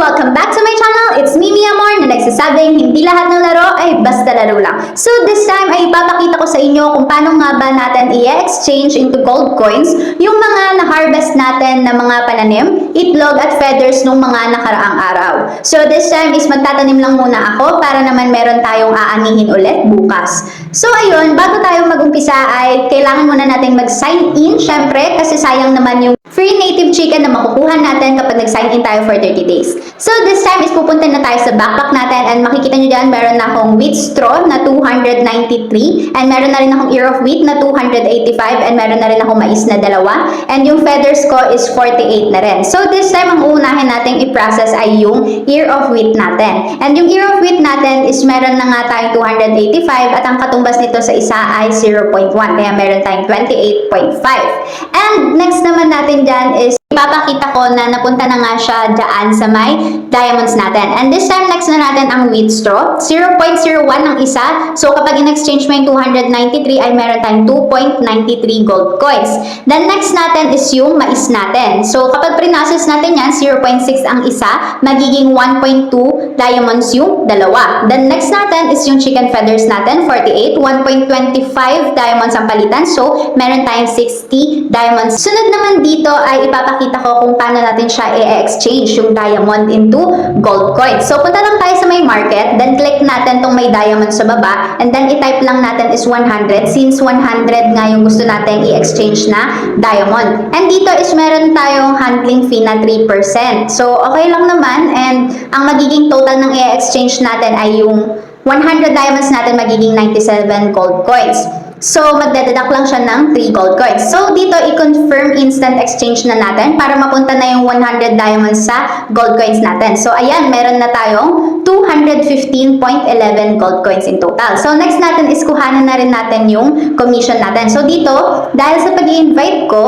Welcome back to my channel. It's me, Mia Moore, na nagsasabing hindi lahat ng laro ay basta laro lang. So this time ay ipapakita ko sa inyo kung paano nga ba natin i-exchange into gold coins yung mga na-harvest natin na mga pananim, itlog at feathers nung mga nakaraang araw. So this time is magtatanim lang muna ako para naman meron tayong aanihin ulit bukas. So ayun, bago tayo mag-umpisa ay kailangan muna natin mag-sign in syempre kasi sayang naman yung free native chicken na makukuha natin kapag nag-sign in tayo for 30 days. So this time is pupunta na tayo sa backpack natin and makikita nyo dyan meron na akong wheat straw na 293 and meron na rin akong ear of wheat na 285 and meron na rin akong mais na dalawa and yung feathers ko is 48 na rin. So this time ang uunahin natin i-process ay yung ear of wheat natin. And yung ear of wheat natin is meron na nga tayong 285 at ang katumbas nito sa isa ay 0.1 kaya meron tayong 28.5. And next naman natin dyan is ipapakita ko na napunta na nga siya dyan sa may diamonds natin. And this time, next na natin ang wheat straw. 0.01 ang isa. So, kapag in-exchange mo yung 293, ay meron tayong 2.93 gold coins. Then, next natin is yung mais natin. So, kapag pre-process natin yan, 0.6 ang isa, magiging 1.2 diamonds yung dalawa. Then, next natin is yung chicken feathers natin, 48. 1.25 diamonds ang palitan. So, meron tayong 60 diamonds. Sunod naman dito ay ipapakita ko kung paano natin siya i-exchange yung diamond into gold coins. So, punta lang tayo sa may market, then click natin tong may diamond sa baba, and then i-type lang natin is 100 since 100 nga yung gusto natin i-exchange na diamond. And dito is meron tayong handling fee na 3%. So, okay lang naman, and ang magiging total ng i-exchange natin ay yung 100 diamonds natin magiging 97 gold coins. So, magdededuct lang siya ng 3 gold coins. So, dito, i-confirm instant exchange na natin para mapunta na yung 100 diamonds sa gold coins natin. So, ayan, meron na tayong 215.11 gold coins in total. So, next natin is kuhanan na rin natin yung commission natin. So, dito, dahil sa pag invite ko,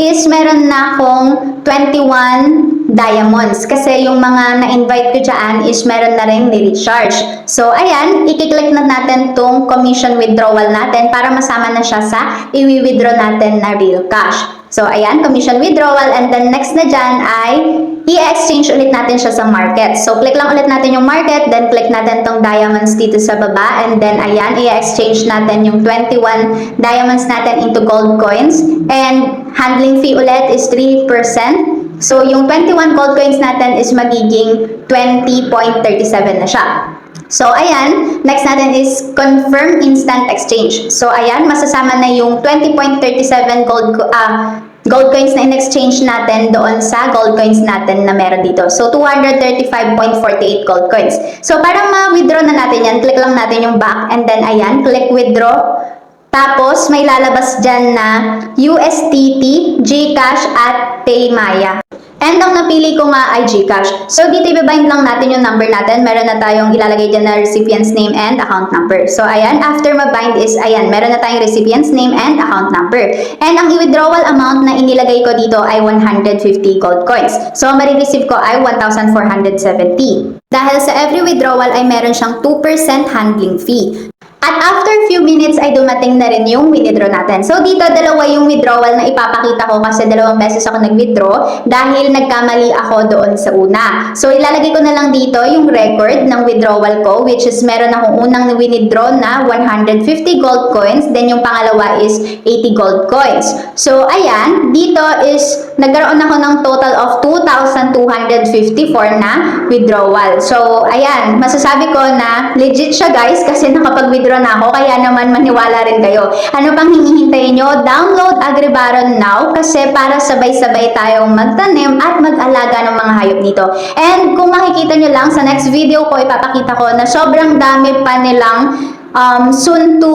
is meron na akong 21 diamonds. Kasi yung mga na-invite ko dyan is meron na rin ni-recharge. So, ayan, i-click na natin tong commission withdrawal natin para masama na siya sa i-withdraw natin na real cash. So, ayan, commission withdrawal and then next na dyan ay i-exchange ulit natin siya sa market. So, click lang ulit natin yung market, then click natin tong diamonds dito sa baba and then ayan, i-exchange natin yung 21 diamonds natin into gold coins and handling fee ulit is 3%. So, yung 21 gold coins natin is magiging 20.37 na siya. So, ayan, next natin is confirm instant exchange. So, ayan, masasama na yung 20.37 gold, ah, gold coins na in-exchange natin doon sa gold coins natin na meron dito. So, 235.48 gold coins. So, para ma-withdraw na natin yan, click lang natin yung back and then, ayan, click withdraw. Tapos, may lalabas dyan na USDT, GCash, at Paymaya. And ang napili ko nga ay GCash. So, dito ibibind lang natin yung number natin. Meron na tayong ilalagay dyan na recipient's name and account number. So, ayan, after mabind is, ayan, meron na tayong recipient's name and account number. And ang withdrawal amount na inilagay ko dito ay 150 gold coins. So, ang marireceive ko ay 1,470. Dahil sa every withdrawal ay meron siyang 2% handling fee. At after few minutes ay dumating na rin yung withdraw natin. So dito dalawa yung withdrawal na ipapakita ko kasi dalawang beses ako nag-withdraw dahil nagkamali ako doon sa una. So ilalagay ko na lang dito yung record ng withdrawal ko which is meron akong unang withdraw na 150 gold coins then yung pangalawa is 80 gold coins. So ayan, dito is nagkaroon ako ng total of 2,254 na withdrawal. So ayan, masasabi ko na legit siya guys kasi nakapag-withdraw na ako kaya naman maniwala rin kayo. Ano pang hinihintay nyo? Download Agribaron now kasi para sabay-sabay tayong magtanim at mag-alaga ng mga hayop nito. And kung makikita nyo lang sa next video ko, ipapakita ko na sobrang dami pa nilang um, soon to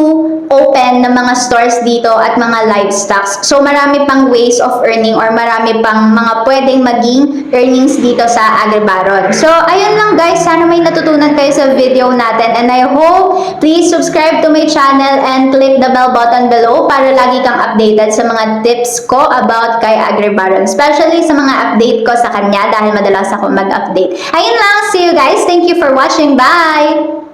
open ng mga stores dito at mga livestocks. So marami pang ways of earning or marami pang mga pwedeng maging earnings dito sa Agribaron. So ayun lang guys, sana may natutunan kayo sa video natin and I hope please subscribe to my channel and click the bell button below para lagi kang updated sa mga tips ko about kay Agribaron. Especially sa mga update ko sa kanya dahil madalas ako mag-update. Ayun lang, see you guys. Thank you for watching. Bye!